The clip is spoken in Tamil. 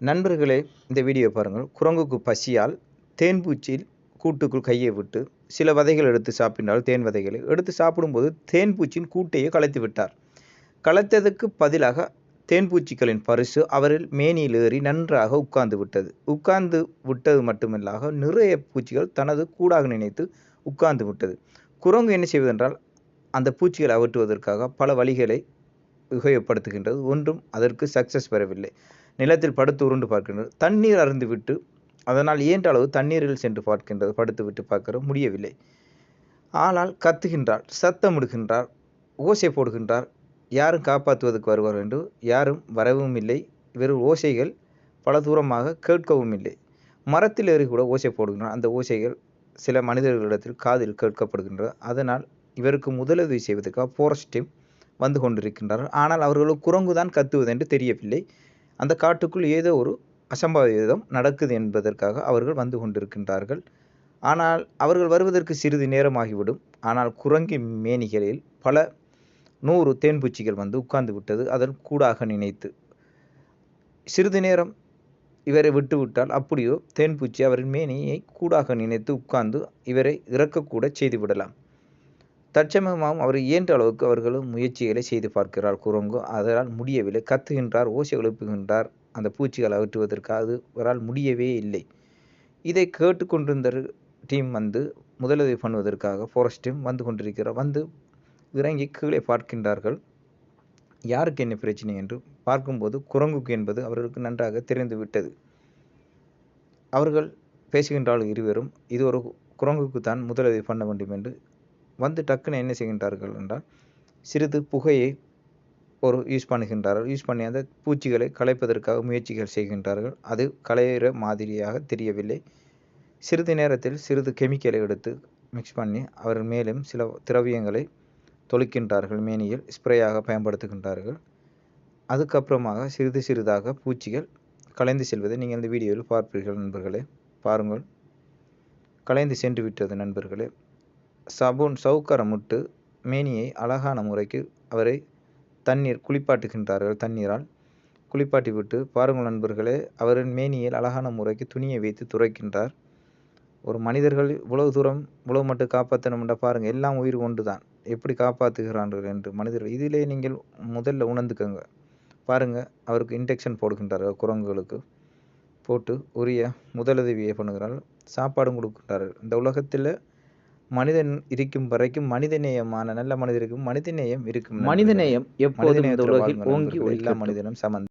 நண்பர்களே இந்த வீடியோ பாருங்கள். குரங்குக்கு பசியால் தேன்பூச்சியில் கூட்டுக்குள் கையை விட்டு சில விதைகள் எடுத்து சாப்பிட்டால் தேன் விதைகளை எடுத்து சாப்பிடும்போது தேன்பூச்சியின் கூட்டையே கலைத்து விட்டார். கலைத்ததுக்கு பதிலாக தேன்பூச்சிகளின் பரிசு அவரில் மேனியில் ஏறி நன்றாக உட்கார்ந்து விட்டது. உட்கார்ந்து விட்டது மட்டுமில்லாக நிறைய பூச்சிகள் தனது கூடாக நினைத்து உட்கார்ந்து விட்டது. குரங்கு என்ன செய்வதென்றால் அந்த பூச்சிகளை அகற்றுவதற்காக பல வழிகளை உபயோகப்படுத்துகின்றது. ஒன்றும் அதற்கு சக்சஸ் பெறவில்லை. நிலத்தில் படுத்து உருண்டு பார்க்கின்றது. தண்ணீர் அருந்து விட்டு அதனால் இயன்ற அளவு தண்ணீரில் சென்று பார்க்கின்றது. படுத்து விட்டு பார்க்கிற முடியவில்லை. ஆனால் கத்துகின்றார் சத்தமிடுகின்றார் ஓசை போடுகின்றார். யாரும் காப்பாற்றுவதற்கு வருவார் என்று யாரும் வரவும் இல்லை. வெறும் ஓசைகள் பல தூரமாக கேட்கவும் இல்லை. மரத்தில் ஏறி கூட ஓசை போடுகின்றன அந்த ஓசைகள் சில மனிதர்களிடத்தில் காதில் கேட்கப்படுகின்றது அதனால் இவருக்கு முதலுதவி செய்வதற்காக ஃபாரஸ்ட் டீம் வந்து கொண்டிருக்கின்றார்கள். ஆனால் அவர்களுக்கு குரங்கு தான் கத்துவது என்று தெரியவில்லை. அந்த காட்டுக்குள் ஏதோ ஒரு அசம்பாவிதம் நடக்குது என்பதற்காக அவர்கள் வந்து கொண்டிருக்கின்றார்கள். ஆனால் அவர்கள் வருவதற்கு சிறிது நேரமாகிவிடும். ஆனால் குரங்கி மேனிகளில் பல நூறு தேன்பூச்சிகள் வந்து உட்கார்ந்து விட்டது. அதன் கூடாக நினைத்து சிறிது நேரம் இவரை விட்டுவிட்டால் அப்படியோ தேன்பூச்சி அவரின் மேனியை கூடாக நினைத்து உட்கார்ந்து இவரை இறக்கக்கூட செய்துவிடலாம். தற்சமயமாகவும் அவர் இயன்ற அளவுக்கு அவர்களும் முயற்சிகளை செய்து பார்க்கிறார் குரங்கு. அதனால் முடியவில்லை. கத்துகின்றார் ஓசை எழுப்புகின்றார். அந்த பூச்சிகளை அகற்றுவதற்காக அது அவரால் முடியவே இல்லை. இதை கேட்டுக்கொண்டிருந்த டீம் வந்து முதலுதவி பண்ணுவதற்காக ஃபாரஸ்ட் டீம் வந்து கொண்டிருக்கிறார் வந்து இறங்கி கீழே பார்க்கின்றார்கள். யாருக்கு என்ன பிரச்சனை என்று பார்க்கும்போது குரங்குக்கு என்பது அவர்களுக்கு நன்றாக தெரிந்து விட்டது அவர்கள் பேசுகின்றார்கள் இருவரும் இது ஒரு குரங்குக்கு தான் முதலுதவி பண்ண வேண்டும் என்று வந்து டக்குன்னு என்ன செய்கின்றார்கள் என்றால் சிறிது புகையை ஒரு யூஸ் பண்ணுகின்றார்கள். யூஸ் பண்ணி அந்த பூச்சிகளை களைப்பதற்காக முயற்சிகள் செய்கின்றார்கள். அது களையிற மாதிரியாக தெரியவில்லை. சிறிது நேரத்தில் சிறிது கெமிக்கலை எடுத்து மிக்ஸ் பண்ணி அவர் மேலும் சில திரவியங்களை தொளிக்கின்றார்கள். மேனியில் ஸ்ப்ரேயாக பயன்படுத்துகின்றார்கள். அதுக்கப்புறமாக சிறிது சிறிதாக பூச்சிகள் கலைந்து செல்வதை நீங்கள் இந்த வீடியோவில் பார்ப்பீர்கள் நண்பர்களே. பாருங்கள். கலைந்து சென்று விட்டது நண்பர்களே. சபூன் சவுக்கரமுட்டு மேனியை அழகான முறைக்கு அவரை தண்ணீர் குளிப்பாட்டுகின்றார்கள். தண்ணீரால் குளிப்பாட்டி விட்டு பாருங்கள் நண்பர்களே அவரின் மேனியில் அழகான முறைக்கு துணியை வைத்து துரைக்கின்றார். ஒரு மனிதர்கள் இவ்வளவு தூரம் இவ்வளவு மட்டும் காப்பாற்றணும்டா பாருங்கள் எல்லாம் உயிர் ஒன்று தான் எப்படி காப்பாற்றுகிறார்கள் என்று மனிதர்கள் இதிலே நீங்கள் முதல்ல உணர்ந்துக்கோங்க. பாருங்கள் அவருக்கு இன்டெக்ஷன் போடுகின்றார்கள் குரங்குகளுக்கு. போட்டு உரிய முதலுதவியை பண்ணுகிறார்கள் சாப்பாடும் கொடுக்கின்றார்கள். இந்த உலகத்தில் மனிதன் இருக்கும் வரைக்கும் மனிதநேயமான நல்ல மனிதருக்கும் மனிதநேயம் இருக்கும் மனிதநேயம் எப்போதும் இந்த உலகில் ஓங்கி. எல்லா. மனிதனும் சமம்